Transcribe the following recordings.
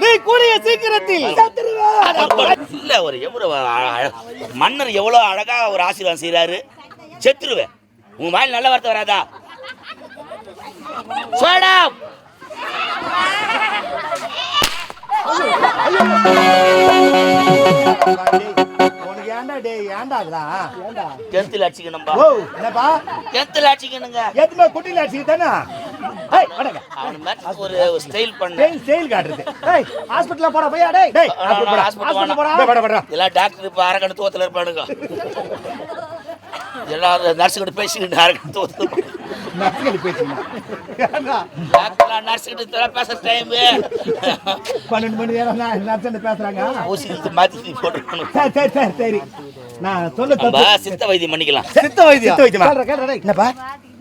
நீ கூடிய சீக்கிரத்தில். இல்ல ஒரு எவ்வளவு மன்னர் எவ்வளவு அழகா ஒரு ஆசீர்வாதம் செய்யறாரு செத்துருவேன். உன் வாயில் நல்ல வார்த்தை வராதா? சோடா! கெத்துல அடிச்சுக்கணும்பா. ஓ என்னப்பா? கெத்துல அடிச்சுக்கணுங்க. ஏத்துமே குட்டில அடிச்சு தானே ஏய் வடங்க அவன் மாதிரி ஒரு ஸ்டைல் பண்ண. ஸ்டைல் ஸ்டைல் காட்டுறது. டேய் ஹாஸ்பிடல்ல போடா போய் டேய் டேய் ஹாஸ்பிடல் போடா போடா. போடா. டேய், எல்லாம் டாக்டர் இப்ப அரக்கணு தோத்துல இருப்பானுங்க. எல்லாரும் நர்ஸு கிட்ட பேசிக்கிட்டு அரக்கணு தோத்துல டாக்டர் நர்ஸு கிட்ட பேசுற டைம் பன்னெண்டு மணி நேரம் பேசுறாங்க. ஊசி மாத்தி போட்டுருக்கணும் சரி சரி சரி சரி. நான் சொல்ல சித்த வைத்தியம் பண்ணிக்கலாம். சித்த வைத்தியம். சித்த வைத்தியமா? டேய். என்னப்பா?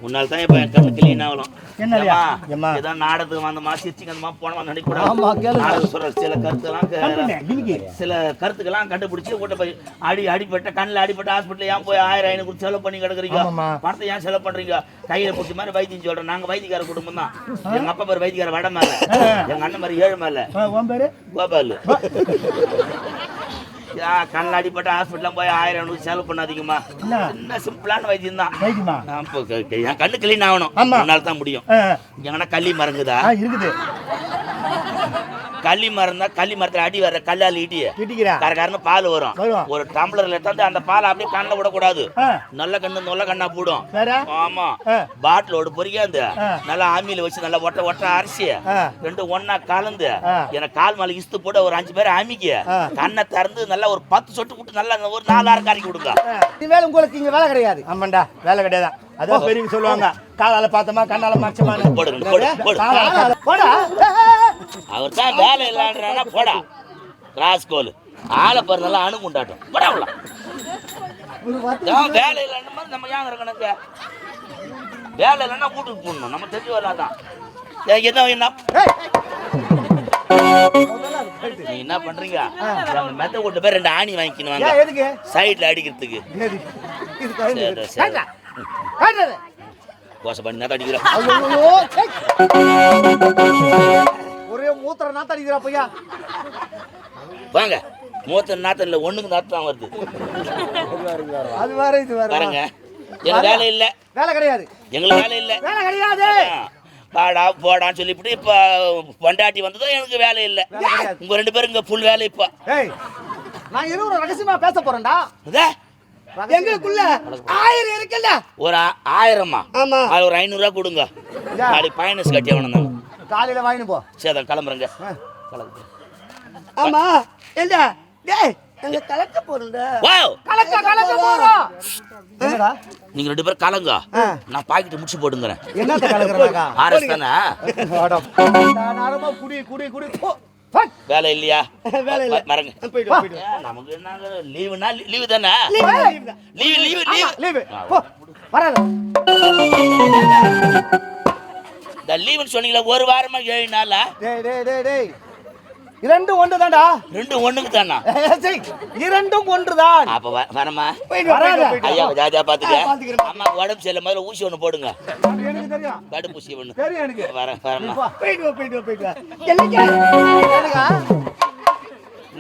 உன்னால தான் இப்ப என் கண்ணு கிளீன் ஆகலாம் என்னடியா? ஏம்மா? ஏதோ நாடகத்துக்கு வந்தமா சிரிச்சிங்க வந்தமா போனமா கேளு. நாடகம் சொல்ற சில கருத்துலாம். சில கருத்துக்கெல்லாம் கண்டுபிடிச்சு கூட்ட போய் அடி அடிப்பட்ட கண்ணில் அடிப்பட்ட ஹாஸ்பிட்டல் ஏன் போய் ஆயிரம் ஐநூறு செலவு பண்ணி கிடக்குறீங்க. பணத்தை ஏன் செலவு பண்றீங்க? கையில பிடிச்ச மாதிரி வைத்தியம் சொல்றோம் நாங்க வைத்தியக்கார குடும்பம் தான். எங்க அப்பா பேர் வைத்தியக்கார வட மேல எங்க அண்ணன் மாதிரி ஏழு மேல கோபால். கண்ணில் அடிப்பட்ட போய் ஆயிரம் ஐநூறு செலவு பண்ணாதீங்கம்மா. என்ன? என்ன சிம்பிளான வைத்தியம் தான். என் கண்ணு கிளீன் ஆகணும். உன்னால தான் முடியும். எங்கன்னா கள்ளி மரங்குதா ஆ இருக்குது. கள்ளி மரம் தான் கள்ளி மரத்துல அடி வர்ற கல்லால் இடி கரகரன்னு பால் வரும். ஒரு டம்ளர்ல எடுத்தாந்து அந்த பால் அப்படியே கண்ணில் விடக்கூடாது. ஆ. நல்ல கண்ணு நல்ல கண்ணா போடும். ஆமா. பாட்டிலோட பொறிக்காந்து. நல்லா ஆமியில வச்சு நல்லா ஒட்ட ஒட்ட அரிசி. ரெண்டு ஒண்ணா கலந்து. எனக்கு கால் மேல இஸ்து போட்டு ஒரு அஞ்சு பேர் அமிக்க ஆ. கண்ணை திறந்து நல்லா ஒரு பத்து சொட்டு விட்டு நல்லா ஒரு நாலாயிரம் கறக்கி விடுங்க இனிமேல் உங்களுக்கு இங்க வேலை கிடையாது. ஆமாண்டா வேலை கிடையாது. அதான் பெரியவங்க சொல்லுவாங்க காலால பார்த்தோமா கண்ணால மறைச்சமான போடுங்க போடு போடு போடா. அவர் தான் வேலை இல்லைன்றானா போடா ராஸ்கோல் ஆளை பாரு நல்லா அணுகுண்டாட்டம் போடா வேலை இல்லைன்ற மாதிரி நம்ம ஏன் இருக்கணுங்க வேலை இல்லைன்னா வீட்டுக்கு போடணும் நம்ம தெரிஞ்சு ஏன் என்ன என்ன? நீங்க என்ன பண்றீங்க? அந்த மெத்த கொண்டு போய் ரெண்டு ஆணி வாங்கிக்கணும் ஏன் வாங்க எதுக்கு? சைடுல அடிக்கிறதுக்கு. கேட்டா கோசை பண்ணி தான் அடிக்கிறேன் ஒரே மூத்திர நாத்த அடிக்கிறா பையா? வாங்க. மூத்த நாத்தம் ஒண்ணுக்கு நாத்தம் வருது. அது வேற இது வேற. பாருங்க. எனக்கு வேலை இல்லை. வேலை கிடையாது. எங்களுக்கு வேலை இல்லை. வேலை கிடையாது. பாடா போடான்னு சொல்லிவிட்டு இப்போ பொண்டாட்டி வந்ததும் எனக்கு வேலை இல்லை. உங்க ரெண்டு பேரும் இங்க ஃபுல் வேலை இப்போ. நான் இருவரும் ரகசியமா பேச போறேன்டா. இதே, எங்களுக்குள்ள ஆயிரம் இருக்குல்ல? ஒரு ஆயிரமா? ஆமா. அது ஒரு ஐநூறுரூவா கொடுங்க. நாளைக்கு பயணஸ் கட்டி அவனு தான். காலையில வாங்கிட்டு போ. சரி கிளம்புறேங்க. கிளம்பு ஆமா என்ன டேய் கலக்க போறோம்டா. வாவ் கலக்க கலக்க போறோம்? என்னடா? நீங்க ரெண்டு பேரும் கலங்க. நான் பாக்கெட் முடிச்சு போடுங்கிறேன் என்னத்த கலக்குறாங்க? ஆர்எஸ் தானே? நாரமா குடி குடி குடி. போ. வேலை இல்லையா? வேலை இல்ல. மறங்க. நமக்கு என்னங்க லீவுனா லீவு தானே? லீவு. Leave leave leave. போ. வராத. இந்த லீவுன்னு சொன்னீங்களா ஒரு வாரமா ஏழு நாளா? டேய் டேய் டேய் டேய். இரண்டும் ஒன்றுதான்டா. ரெண்டு ஒண்ணுக்கு தானா இரண்டும் ஒன்றுதான். அப்ப வரமா ஐயா. ஜாஜா. பாத்துக்க. அம்மா உடம்பு சரியில்லை. முதல்ல ஊசி ஒண்ணு போடுங்க. அது எனக்கு தெரியும். தடுப்பூசி ஒண்ணு. தெரியும் எனக்கு. வரேன் வரமா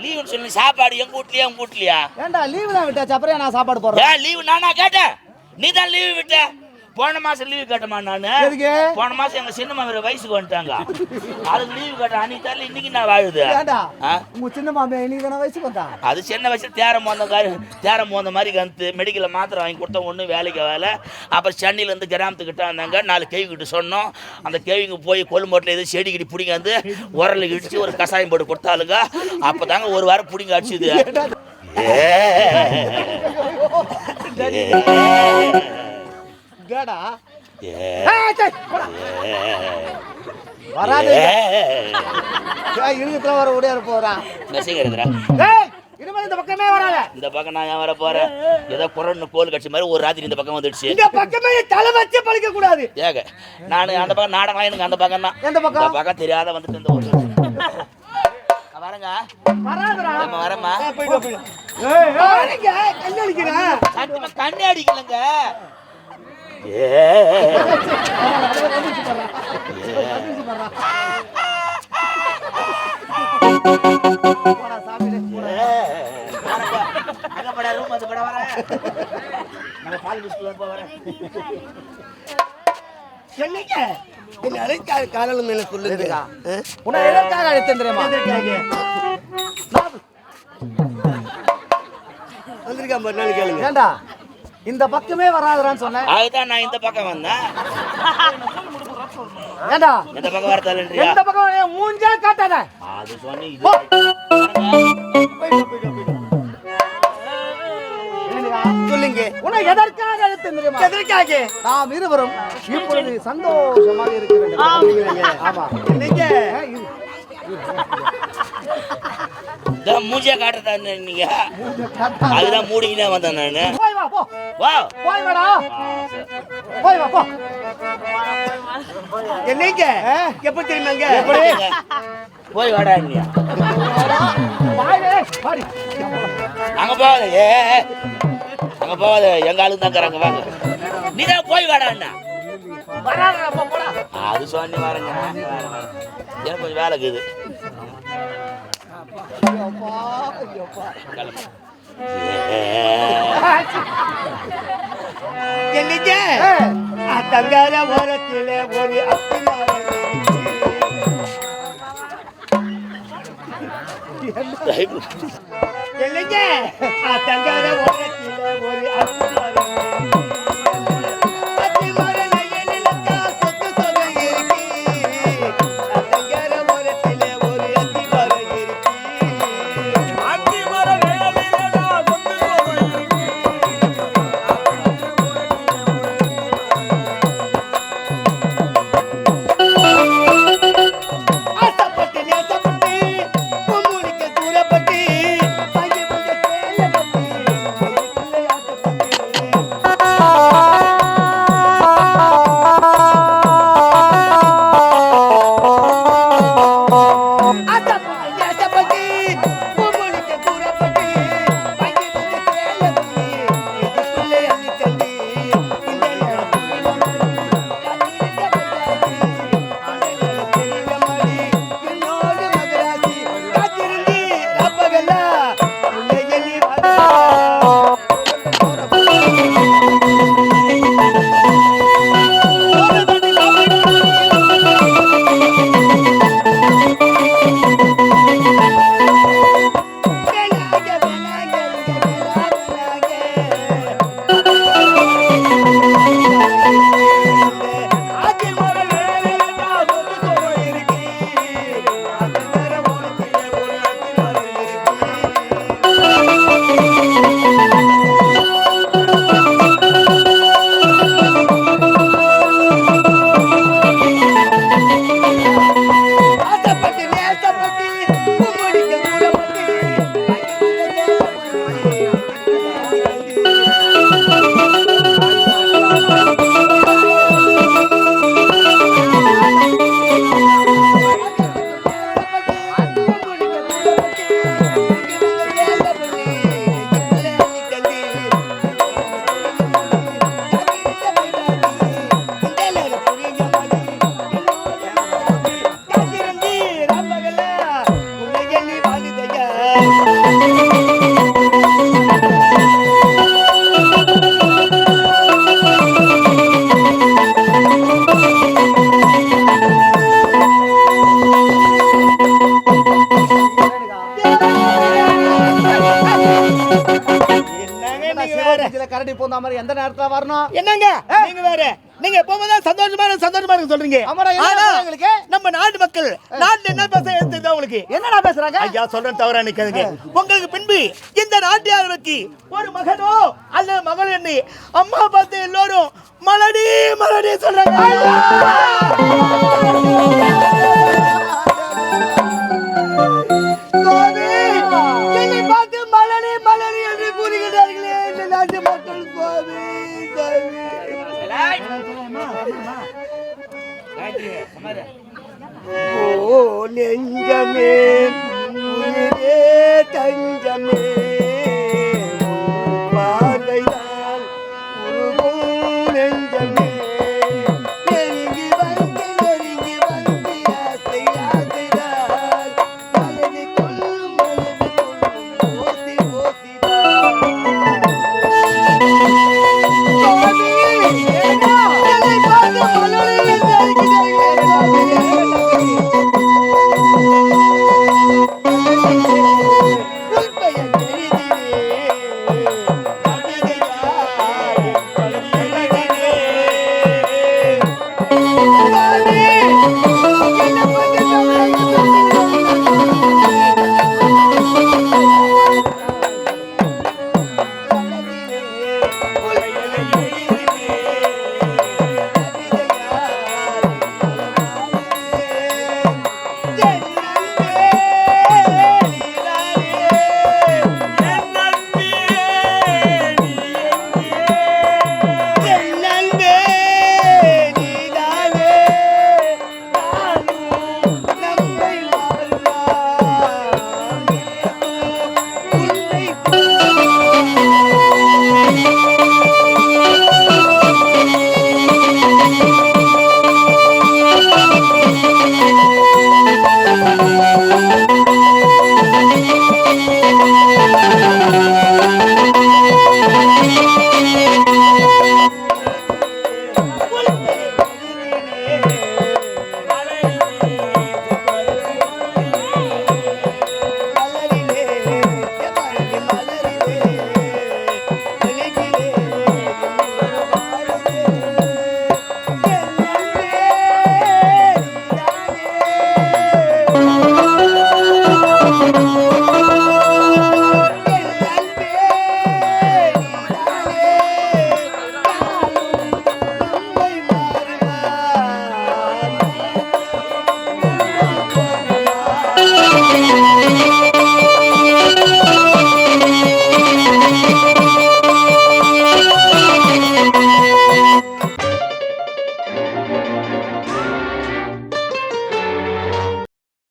லீவுன்னு சொல்லி சாப்பாடு எங்க வீட்லயா உங்க வீட்லயா? ஏன்டா லீவு தான் விட்டாச்சு. அப்புறம் நான் சாப்பாடு போடுறேன் லீவு நானா கேட்டேன். நீ தான் லீவு விட்ட. போன மாசம் லீவு கேட்டமா நானு. போன மாசம் எங்க சின்ன மாமியார் வயசுக்கு வந்துட்டாங்க. அதுக்கு லீவு கேட்டேன். அன்னைக்கு இன்னைக்கு நான் வாழுது? உங்க சின்ன மாமே நீ தானே வயசுக்கு வந்தா? அது சின்ன வயசுல தேரம் போந்த காரி தேரம் போந்த மாதிரி கந்து மெடிக்கலில் மாத்திரை வாங்கி கொடுத்த ஒன்று வேலைக்கு வேலை அப்புறம் சென்னையிலேருந்து கிராமத்துக்கிட்ட வந்தாங்க. நாலு கேவிக்கிட்ட சொன்னோம். அந்த கேவிங்க போய் கொல்லுமோட்டில் எதுவும் செடி கிடி பிடிங்க வந்து உரல் இடிச்சு ஒரு கஷாயம் போட்டு கொடுத்தாளுங்க. அப்போ தாங்க ஒரு வாரம் பிடிங்க அடிச்சுது. கேடா வராது. இருக்கிற வர ஓடியாரு போறான் மெசேஜ் இனிமேல் இந்த பக்கமே வராத. இந்த பக்கம் நான் ஏன் வர போறேன்? ஏதோ குரன்னு கோல் கட்சி மாதிரி ஒரு ராத்திரி இந்த பக்கம் வந்துடுச்சு. இந்த பக்கமே தலை வச்சு பழிக்க கூடாது. ஏக நான் அந்த பக்கம் நாடகம் எனக்கு அந்த பக்கம் தான். எந்த பக்கம்? இந்த பக்கம் தெரியாத வந்துட்டு இந்த நான் வரேங்க. வராதடா. நம்ம வரேம்மா. ஆ, போயிட்டு வா, போயிட்டு வா. ஏய், யாருங்க? கண்ணு என்னைக்கு என்ன அழைக்காத காலம் என்ன சொல்லுதுக்கா உன்னை எதற்காக அழைத்தேன் தெரியுமா வந்திருக்கா மறுநாள் கேளுங்க ஏண்டா இந்த பக்கமே வராதுடான்னு சொன்னேன். அதுதான் நான் இந்த பக்கம் வந்தேன். ஏண்டா? இந்த பக்கம் வரத்தாலன்றியா? எந்த பக்கம்? என் மூஞ்சே காட்டாத. அது சொன்னி இது. சொல்லுங்க. உன்னை எதற்காக அழைத்தேன் தெரியுமா? எதற்காக? நாம் இருவரும் இப்பொழுது சந்தோஷமாக ஆமா. இந்த மூஞ்சிய காட்டுறதா நீங்க. அதுதான் மூடிக்கினே வந்தேன் நானு. போ. வா. போய் வாடா. போய் வா போ. என்னங்க? எப்ப தெரியுமாங்க? போய் வாடா நீ அங்க போகாத ஏ. அங்க போகாத எங்க ஆளுங்க தான் வாங்க. நீ தான் போய் வாடாண்ணா அது சொன்னி வரேங்க எனக்கு கொஞ்சம் வேலை இருக்குது. ஏ, தங்கார ஓரத்திலே ஒரு என்னங்க தங்கார ஓரத்திலே ஒரு อาจ மாதிரி எந்த நேரத்துல வரணும்? என்னங்க? நீங்க வேற. நீங்க எப்பவுமே சந்தோஷமா இருக்கு, சந்தோஷமா இருக்கு சொல்றீங்க. உங்களுக்கு? நம்ம நாட்டு மக்கள் நாட்டுல என்ன பேச தெரியுதா உங்களுக்கு என்னடா பேசுறாங்க? ஐயா சொல்றேன் தவறா நிக்காதுங்க. உங்களுக்கு பின்பு இந்த நாட்டியாருக்கு ஒரு மகனோ அல்லது மகள் என்று அம்மா பார்த்து எல்லாரும் மலடி மலடி சொல்றாங்க. நெஞ்சமே